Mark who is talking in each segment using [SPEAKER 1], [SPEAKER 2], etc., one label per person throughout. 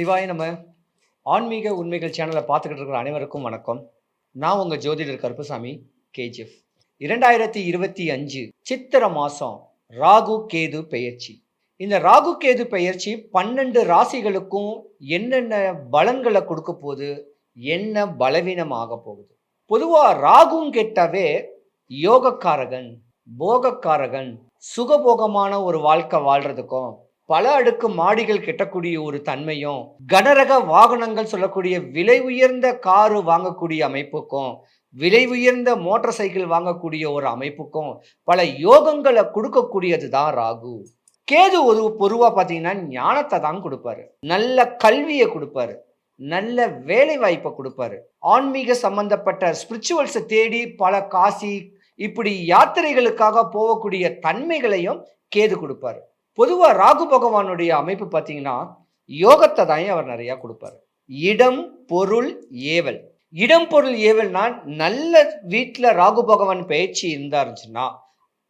[SPEAKER 1] சிவாய் நம்ம ஆன்மீக உண்மைகள் சேனலை பார்த்துக்கிட்டு இருக்கிற அனைவருக்கும் வணக்கம். நான் உங்கள் ஜோதிடர் கருப்பசாமி கேஜிஎஃப். இரண்டாயிரத்தி இருபத்தி அஞ்சு சித்திர மாதம் ராகு கேது பெயர்ச்சி. இந்த ராகு கேது பெயர்ச்சி பன்னெண்டு ராசிகளுக்கும் என்னென்ன பலன்களை கொடுக்க போகுது என்ன பலவீனம் போகுது? பொதுவாக ராகும் கேட்டாவே யோகக்காரகன் போகக்காரகன் சுகபோகமான ஒரு வாழ்க்கை வாழ்றதுக்கும் பல அடுக்கு மாடிகள் கெட்டக்கூடிய ஒரு தன்மையும் கனரக வாகனங்கள் சொல்லக்கூடிய விலை உயர்ந்த காரு வாங்கக்கூடிய அமைப்புக்கும் விலை உயர்ந்த மோட்டார் சைக்கிள் வாங்கக்கூடிய ஒரு அமைப்புக்கும் பல யோகங்களை கொடுக்கக்கூடியது தான் ராகு. கேது ஒரு பொருவாக பார்த்தீங்கன்னா ஞானத்தை தான் கொடுப்பாரு. நல்ல கல்வியை கொடுப்பாரு. நல்ல வேலை வாய்ப்பை கொடுப்பாரு. ஆன்மீக சம்பந்தப்பட்ட ஸ்பிரிச்சுவல்ஸை தேடி பல காசி இப்படி யாத்திரைகளுக்காக போகக்கூடிய தன்மைகளையும் கேது கொடுப்பாரு. பொதுவாக ராகு பகவானுடைய அமைப்பு பார்த்தீங்கன்னா யோகத்தை தான் அவர் நிறையா கொடுப்பாரு. இடம் பொருள் ஏவல். இடம் பொருள் ஏவல்னா நல்ல வீட்டில் ராகு பகவான் பயிற்சி இருந்தாருச்சுன்னா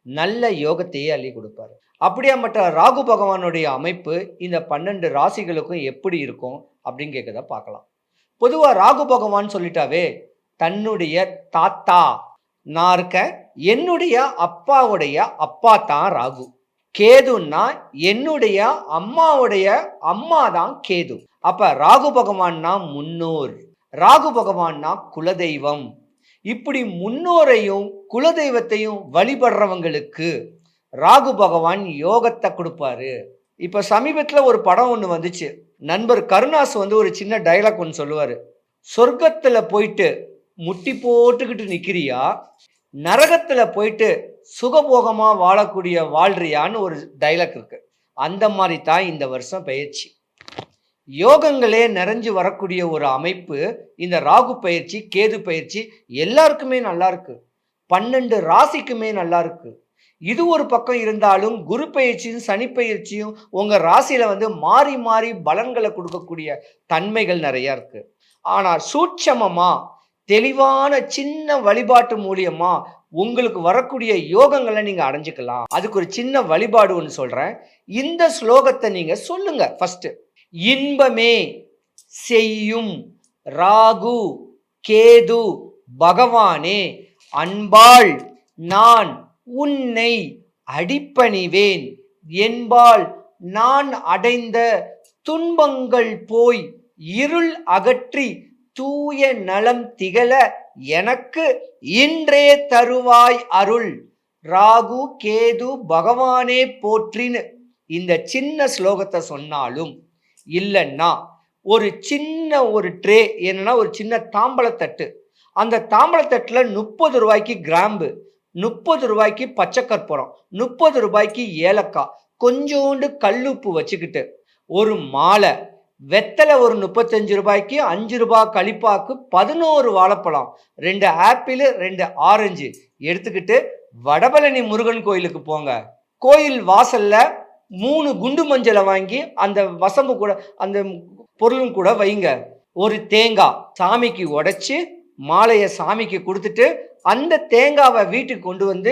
[SPEAKER 1] நல்ல யோகத்தையே அள்ளி கொடுப்பாரு. அப்படியா மற்ற ராகு பகவானுடைய அமைப்பு இந்த பன்னெண்டு ராசிகளுக்கும் எப்படி இருக்கும் அப்படின்னு கேட்கறத பார்க்கலாம். பொதுவாக ராகு பகவான் சொல்லிட்டாவே தன்னுடைய தாத்தா நான் இருக்கேன் என்னுடைய அப்பாவுடைய அப்பா தான் ராகு. கேதுன்னா என்னுடைய அம்மாவுடைய அம்மா தான் கேது. அப்ப ராகு பகவான்னா முன்னோர். ராகு பகவான்னா குலதெய்வம். இப்படி முன்னோரையும் குலதெய்வத்தையும் வழிபடுறவங்களுக்கு ராகு பகவான் யோகத்தை கொடுப்பாரு. இப்ப சமீபத்துல ஒரு படம் ஒன்று வந்துச்சு. நண்பர் கருணாஸ் வந்து ஒரு சின்ன டைலாக் ஒன்று சொல்லுவாரு. சொர்க்கத்துல போயிட்டு முட்டி போட்டுக்கிட்டு நிக்கிறியா? நரகத்துல போயிட்டு சுகபோகமாக வாழக்கூடிய வாழ்றியான்னு ஒரு டைலாக் இருக்கு. அந்த மாதிரி தான் இந்த வருஷம் பயிற்சி. யோகங்களே நிறைஞ்சு வரக்கூடிய ஒரு அமைப்பு இந்த ராகு பயிற்சி கேது பயிற்சி எல்லாருக்குமே நல்லா இருக்கு. பன்னெண்டு ராசிக்குமே நல்லா இருக்கு. இது ஒரு பக்கம் இருந்தாலும் குரு பயிற்சியும் சனி பயிற்சியும் உங்க ராசியில வந்து மாறி மாறி பலன்களை கொடுக்கக்கூடிய தன்மைகள் நிறைய இருக்கு. ஆனா சூட்சமமா தெளிவான சின்ன வழிபாட்டு மூலியமா உங்களுக்கு வரக்கூடிய யோகங்களை நீங்க அடைஞ்சுக்கலாம். அதுக்கு ஒரு சின்ன வழிபாடு ஒன்று சொல்றேன். இந்த ஸ்லோகத்தை நீங்க சொல்லுங்க ஃபர்ஸ்ட் இன்பமே செய்யும் ராகு கேது பகவானே அன்பாள் நான் உன்னை அடிப்பணிவேன். என்பால் நான் அடைந்த துன்பங்கள் போய் இருள் அகற்றி தூய நலம் திகழ எனக்கு இன்றே தருவாய் அருள். ராகு கேது பகவானே போற்றின்னு இந்த சின்ன ஸ்லோகத்தை சொன்னாலும் இல்லைன்னா ஒரு சின்ன ஒரு ட்ரே என்னன்னா ஒரு சின்ன தாம்பளத்தட்டு அந்த தாம்பளத்தட்டில் முப்பது ரூபாய்க்கு கிராம்பு முப்பது ரூபாய்க்கு பச்சை கற்பூரம் முப்பது ரூபாய்க்கு ஏலக்காய் கொஞ்சோண்டு கல்லுப்பு வச்சுக்கிட்டு ஒரு மாலை வெத்தலை ஒரு முப்பத்தஞ்சு ரூபாய்க்கு அஞ்சு ரூபாய் கழிப்பாக்கு பதினோரு வாழைப்பழம் ரெண்டு ஆப்பிள் ரெண்டு ஆரஞ்சு. எடுத்துக்கிட்டு வடபழனி முருகன் கோயிலுக்கு போங்க. கோயில் வாசல்ல மூணு குண்டு மஞ்சளை வாங்கி அந்த வசம்பு கூட அந்த பொருளும் கூட வைங்க. ஒரு தேங்காய் சாமிக்கு உடைச்சி மாலையை சாமிக்கு கொடுத்துட்டு அந்த தேங்காவை வீட்டுக்கு கொண்டு வந்து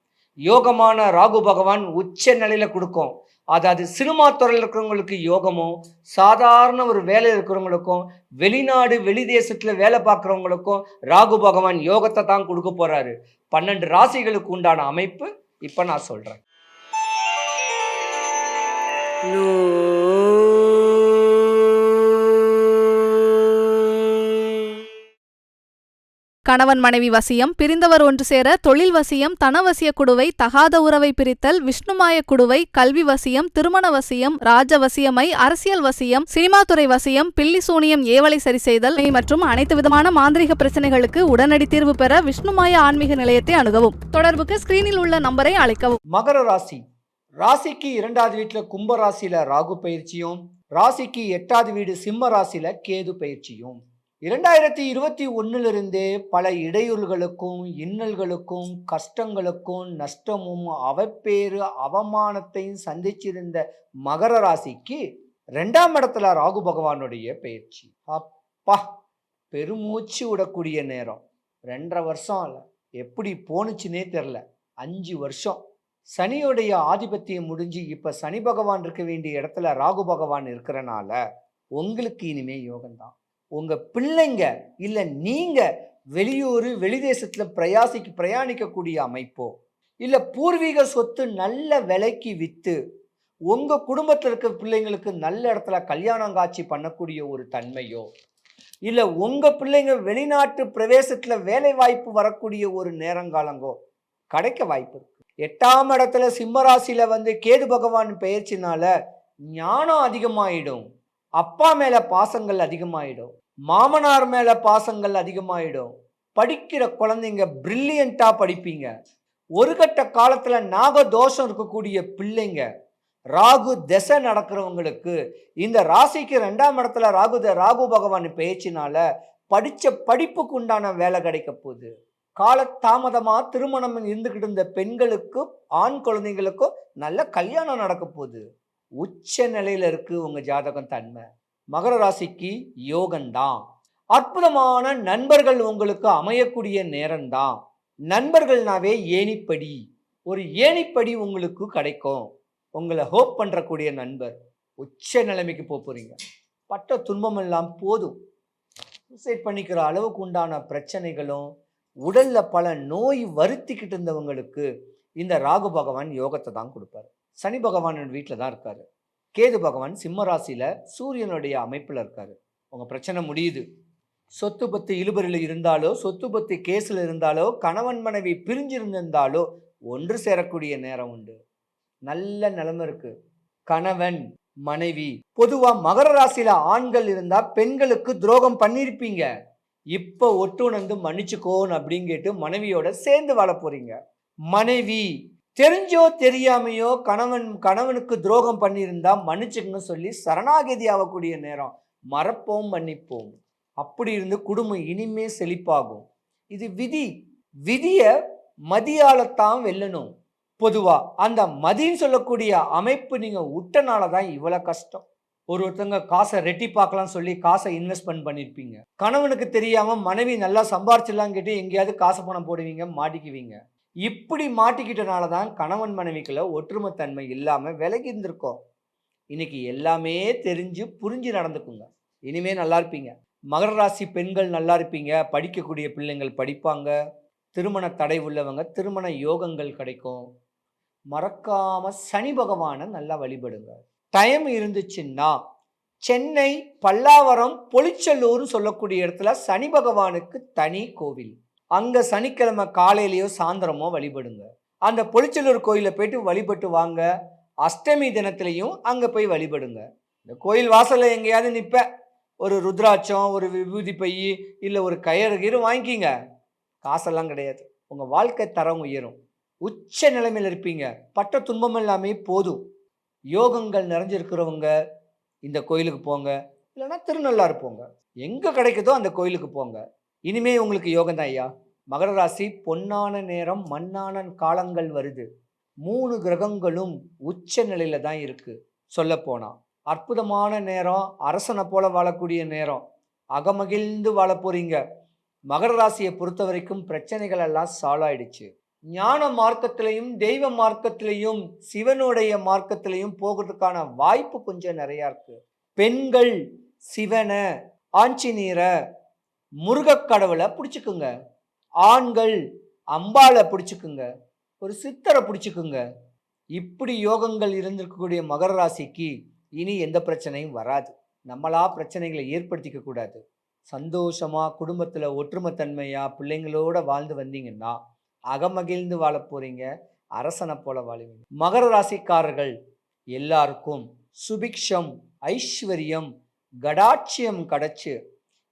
[SPEAKER 1] யோகமான ராகு பகவான் உச்ச நிலையில கொடுக்கும். அதாவது சினிமா துறையில் இருக்கிறவங்களுக்கு யோகமும் சாதாரண ஒரு வேலையில் இருக்கிறவங்களுக்கும் வெளிநாடு வெளி தேசத்தில் வேலை பார்க்குறவங்களுக்கும் ராகு பகவான் யோகத்தை தான் கொடுக்க போகிறாரு பன்னெண்டு ராசிகளுக்கு உண்டான அமைப்பு இப்போ நான் சொல்கிறேன்
[SPEAKER 2] கணவன் மனைவி வசியம் பிரிந்தவர் ஒன்று சேர தொழில் வசியம் தனவசிய குடுவை தகாத உறவை பிரித்தல் விஷ்ணுமாய குடுவை கல்வி வசியம் திருமண வசியம் ராஜ வசியமை அரசியல் வசியம் சினிமாத்துறை வசியம் பில்லி சூனியம் ஏவலை சரி செய்தல் மற்றும் அனைத்து விதமான மாந்திரிக பிரச்சனைகளுக்கு உடனடி தீர்வு பெற விஷ்ணுமாய ஆன்மீக நிலையத்தை அணுகவும். தொடர்புக்கு ஸ்கிரீனில் உள்ள நம்பரை அழைக்கவும்.
[SPEAKER 1] மகர ராசி. ராசிக்கு இரண்டாவது வீட்டில் கும்ப ராசியில ராகு பயிற்சியும் ராசிக்கு எட்டாவது வீடு சிம்ம ராசியில கேது பயிற்சியும். இரண்டாயிரத்தி இருபத்தி ஒன்னிலிருந்தே பல இடையூறுகளுக்கும் இன்னல்களுக்கும் கஷ்டங்களுக்கும் நஷ்டமும் அவப்பேறு அவமானத்தையும் சந்திச்சிருந்த மகர ராசிக்கு ரெண்டாம் இடத்துல ராகு பகவானுடைய பயிற்சி. அப்பா பெருமூச்சு விடக்கூடிய நேரம். ரெண்டரை வருஷம் இல்லை எப்படி போணுச்சுன்னே தெரில அஞ்சு வருஷம். சனியுடைய ஆதிபத்தியம் முடிஞ்சு இப்போ சனி பகவான் இருக்க வேண்டிய இடத்துல ராகு பகவான் இருக்கிறனால உங்களுக்கு இனிமே யோகம்தான். உங்கள் பிள்ளைங்க இல்லை நீங்கள் வெளியூர் வெளிதேசத்தில் பிரயாசிக்கு பிரயாணிக்கக்கூடிய அமைப்போ இல்லை பூர்வீக சொத்து நல்ல விலைக்கு விற்று உங்கள் குடும்பத்தில் இருக்க பிள்ளைங்களுக்கு நல்ல இடத்துல கல்யாணம் காட்சி பண்ணக்கூடிய ஒரு தன்மையோ இல்லை உங்கள் பிள்ளைங்க வெளிநாட்டு பிரவேசத்தில் வேலை வாய்ப்பு வரக்கூடிய ஒரு நேரங்காலங்கோ கிடைக்க வாய்ப்பு இருக்கு. எட்டாம் இடத்துல சிம்மராசியில் வந்து கேது பகவான் பெயர்ச்சினால ஞானம் அதிகமாயிடும். அப்பா மேலே பாசங்கள் அதிகமாயிடும். மாமனார் மேலே பாசங்கள் அதிகமாயிடும். படிக்கிற குழந்தைங்க பிரில்லியண்டா படிப்பீங்க. ஒரு கட்ட காலத்தில் நாகதோஷம் இருக்கக்கூடிய பிள்ளைங்க ராகு திசை நடக்கிறவங்களுக்கு இந்த ராசிக்கு ரெண்டாம் இடத்துல ராகு த- ராகு பகவான் பேச்சினால படித்த படிப்புக்கு உண்டான வேலை கிடைக்க போகுது. காலத்தாமதமாக திருமணம் இருந்துக்கிட்டு இருந்த பெண்களுக்கும் ஆண் குழந்தைங்களுக்கும் நல்ல கல்யாணம் நடக்க போகுது. உச்ச நிலையில் இருக்கு உங்கள் ஜாதகம் தன்மை. மகர ராசிக்கு யோகம்தான். அற்புதமான நண்பர்கள் உங்களுக்கு அமையக்கூடிய நேரம்தான். நண்பர்கள்னாவே ஏணிப்படி. ஒரு ஏணிப்படி உங்களுக்கு கிடைக்கும். உங்களை ஹோப் பண்ணுறக்கூடிய நண்பர். உச்ச நிலைமைக்கு போக போகிறீங்க பட்ட துன்பம் எல்லாம் போதும். சூசைட் பண்ணிக்கிற அளவுக்கு உண்டான பிரச்சனைகளும் உடலில் பல நோய் வருத்திக்கிட்டு இருந்தவங்களுக்கு இந்த ராகு பகவான் யோகத்தை தான் கொடுப்பாரு. சனி பகவான் வீட்டில் தான் இருக்கார். கேது பகவான் சிம்ம ராசியில் சூரியனுடைய அமைப்பில் இருக்கார். உங்கள் பிரச்சனை முடியுது. சொத்து பத்து இழுபறியில் இருந்தாலோ சொத்து பத்து கேஸில் இருந்தாலோ கணவன் மனைவி பிரிஞ்சிருந்திருந்தாலோ ஒன்று சேரக்கூடிய நேரம் உண்டு. நல்ல நிலைமை இருக்குது கணவன் மனைவி பொதுவாக மகர ராசியில் ஆண்கள் இருந்தால் பெண்களுக்கு துரோகம் பண்ணியிருப்பீங்க இப்போ ஒட்டுணர்ந்து மன்னிச்சுக்கோன்னு அப்படின்னு கேட்டு மனைவியோட சேர்ந்து வாழ போகிறீங்க மனைவி. தெரிஞ்சோ தெரியாமையோ கணவன் கணவனுக்கு துரோகம் பண்ணியிருந்தா மன்னிச்சுக்கங்க சொல்லி சரணாகதி ஆகக்கூடிய நேரம். மறப்போம் மன்னிப்போம். அப்படி இருந்து குடும்பம் இனிமே செழிப்பாகும். இது விதி. விதியை மதியாலத்தான் வெல்லணும். பொதுவா அந்த மதின்னு சொல்லக்கூடிய அமைப்பு நீங்க விட்டனால தான் இவ்வளவு கஷ்டம். ஒரு ஒருத்தங்க காசை ரெட்டி பார்க்கலாம் சொல்லி காசை இன்வெஸ்ட்மெண்ட் பண்ணியிருப்பீங்க. கணவனுக்கு தெரியாம மனைவி நல்லா சம்பாரிச்சிடலாம் கேட்டு எங்கேயாவது காசு பணம் போடுவீங்க மாட்டிக்குவீங்க. இப்படி மாட்டிக்கிட்டனால தான் கணவன் மனைவிக்குள்ள ஒற்றுமைத்தன்மை இல்லாமல் விலகி இருந்திருக்கோம். இன்னைக்கு எல்லாமே தெரிஞ்சு புரிஞ்சு நடந்துக்குங்க. இனிமே நல்லா இருப்பீங்க. மகர ராசி பெண்கள் நல்லா இருப்பீங்க. படிக்கக்கூடிய பிள்ளைங்கள் படிப்பாங்க. திருமண தடை உள்ளவங்க திருமண யோகங்கள் கிடைக்கும். மறக்காம சனி பகவானை நல்லா வழிபடுங்க. டைம் இருந்துச்சுன்னா சென்னை பல்லாவரம் பொலிச்சல்லூர்னு சொல்லக்கூடிய இடத்துல சனி பகவானுக்கு தனி கோவில். அங்கே சனிக்கிழமை காலையிலையோ சாயந்தரமோ வழிபடுங்க. அந்த பொலிச்சல்லூர் கோயிலில் போயிட்டு வழிபட்டு வாங்க. அஷ்டமி தினத்துலையும் அங்கே போய் வழிபடுங்க. இந்த கோயில் வாசலில் எங்கேயாவது நிற்ப ஒரு ருத்ராட்சம் ஒரு விபூதி பை இல்லை ஒரு கயிறு கயிறு வாங்கிக்கிங்க. காசெல்லாம் கிடையாது. உங்கள் வாழ்க்கை தரம் உயரும். உச்ச நிலைமையில் இருப்பீங்க. பட்ட துன்பம் எல்லாமே போதும். யோகங்கள் நிறைஞ்சிருக்கிறவங்க இந்த கோயிலுக்கு போங்க. இல்லைன்னா திருநள்ளாறு போங்க. எங்கே கிடைக்குதோ அந்த கோயிலுக்கு போங்க. இனிமே உங்களுக்கு யோகம் தான் ஐயா. மகர ராசி பொன்னான நேரம் மண்ணான காலங்கள் வருது. மூணு கிரகங்களும் உச்ச நிலையில தான் இருக்கு. சொல்ல போனா. அற்புதமான நேரம் அரசனை போல வாழக்கூடிய நேரம். அகமகிழ்ந்து வாழ போறீங்க. மகர ராசியை பொறுத்த வரைக்கும் பிரச்சனைகள் எல்லாம் சால்வ் ஆயிடுச்சு. ஞான மார்க்கத்திலையும் தெய்வ மார்க்கத்திலையும் சிவனுடைய மார்க்கத்திலையும் போகிறதுக்கான வாய்ப்பு கொஞ்சம் நிறையா இருக்கு. பெண்கள் சிவனை ஆஞ்சநீரை முருகக் கடவுளை பிடிச்சிக்குங்க. ஆண்கள் அம்பாளை பிடிச்சிக்குங்க. ஒரு சித்தரை பிடிச்சிக்குங்க. இப்படி யோகங்கள் இருந்திருக்கக்கூடிய மகர ராசிக்கு இனி எந்த பிரச்சனையும் வராது. நம்மளா பிரச்சனைகளை ஏற்படுத்திக்க கூடாது. சந்தோஷமா குடும்பத்தில் ஒற்றுமைத்தன்மையாக பிள்ளைங்களோட வாழ்ந்து வந்தீங்கன்னா அகமகிழ்ந்து வாழ போகிறீங்க அரசனை போல வாழுவீங்க. மகர ராசிக்காரர்கள் எல்லாருக்கும் சுபிக்ஷம் ஐஸ்வர்யம் கடாட்சியம் கடைச்சு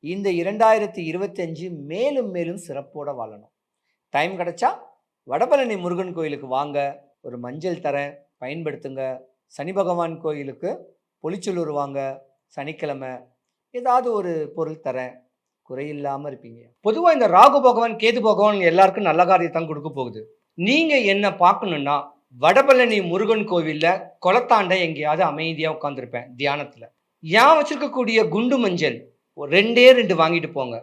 [SPEAKER 1] இந்த இரண்டாயிரத்தி இருபத்தஞ்சு மேலும் மேலும் சிறப்போட வாழணும். டைம் கிடைச்சா வடபழனி முருகன் கோயிலுக்கு வாங்க ஒரு மஞ்சள் தரேன் பயன்படுத்துங்க. சனி பகவான் கோயிலுக்கு பொலிச்சலூர் வாங்க சனிக்கிழமை ஏதாவது ஒரு பொருள் தரேன் குறையில்லாமல் இருப்பீங்க. பொதுவாக இந்த ராகு பகவான் கேது பகவான் எல்லாருக்கும் நல்ல காரியத்தான் கொடுக்க போகுது. நீங்கள் என்ன பார்க்கணுன்னா வடபழனி முருகன் கோவிலில் குளத்தாண்ட எங்கேயாவது அமைதியாக உட்காந்துருப்பேன் தியானத்தில். ஏன் வச்சிருக்கக்கூடிய குண்டு மஞ்சள்? ஒரு ரெண்டே ரெண்டு வாங்கிட்டு போங்க.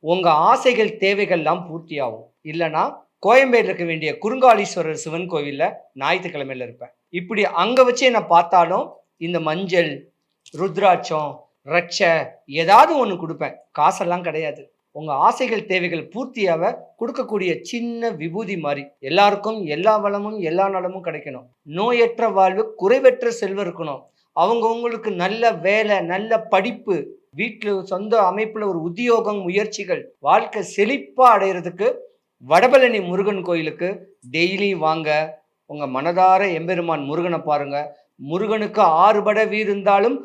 [SPEAKER 1] உங்கள் ஆசைகள் தேவைகள்லாம் பூர்த்தியாகும். இல்லைன்னா கோயம்பேடு இருக்க வேண்டிய குறுங்காலீஸ்வரர் சிவன் கோவிலில் ஞாயிற்றுக்கிழமையில இருப்பேன். இப்படி அங்கே வச்சு என்னை பார்த்தாலும் இந்த மஞ்சள் ருத்ராட்சம் ரட்சை ஏதாவது ஒன்று கொடுப்பேன். காசெல்லாம் கிடையாது. உங்கள் ஆசைகள் தேவைகள் பூர்த்தியாக கொடுக்கக்கூடிய சின்ன விபூதி மாதிரி. எல்லாருக்கும் எல்லா வளமும் எல்லா நலமும் கிடைக்கணும். நோயற்ற வாழ்வு குறைவற்ற செல்வம் இருக்கணும். அவங்கவுங்களுக்கு நல்ல வேலை நல்ல படிப்பு வீட்டில் சொந்த அமைப்பில் ஒரு உத்தியோகம் முயற்சிகள் வாழ்க்கை செழிப்பாக அடையிறதுக்கு வடபழனி முருகன் கோயிலுக்கு டெய்லி வாங்க. உங்கள் மனதார எம்பெருமான் முருகனை பாருங்கள் முருகனுக்கு ஆறுபட வீடு இருந்தாலும்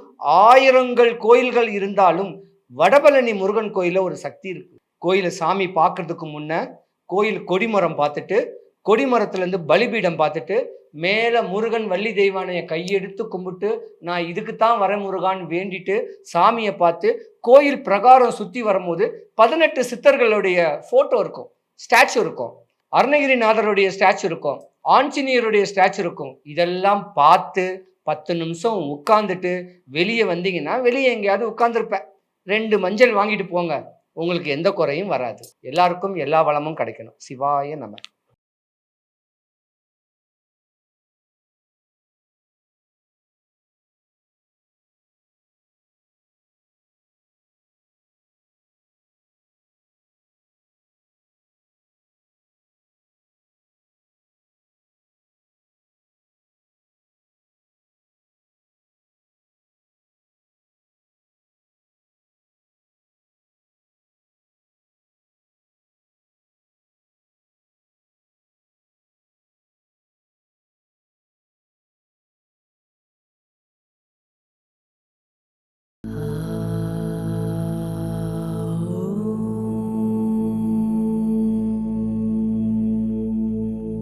[SPEAKER 1] ஆயிரங்கள் கோயில்கள் இருந்தாலும் வடபழனி முருகன் கோயிலில் ஒரு சக்தி இருக்கு. கோயிலை சாமி பார்க்கறதுக்கு முன்னே கோயில் கொடிமரம் பார்த்துட்டு கொடிமரத்துலேருந்து பலிபீடம் பார்த்துட்டு மேலே முருகன் வள்ளி தெய்வானைய கையெடுத்து கும்பிட்டு நான் இதுக்கு தான் வர முருகான்னு வேண்டிட்டு சாமியை பார்த்து கோயில் பிரகாரம் சுற்றி வரும்போது பதினெட்டு சித்தர்களுடைய ஃபோட்டோ இருக்கும் ஸ்டாச்சு இருக்கும். அருணகிரிநாதருடைய ஸ்டாச்சு இருக்கும் ஆஞ்சநேயருடைய ஸ்டாச்சு இருக்கும். இதெல்லாம் பார்த்து பத்து நிமிஷம் உட்காந்துட்டு வெளியே வந்தீங்கன்னா வெளியே எங்கேயாவது உட்காந்துருப்பேன் ரெண்டு மஞ்சள் வாங்கிட்டு போங்க. உங்களுக்கு எந்த குறையும் வராது. எல்லாருக்கும் எல்லா வளமும் கிடைக்கணும். சிவாய நம்ம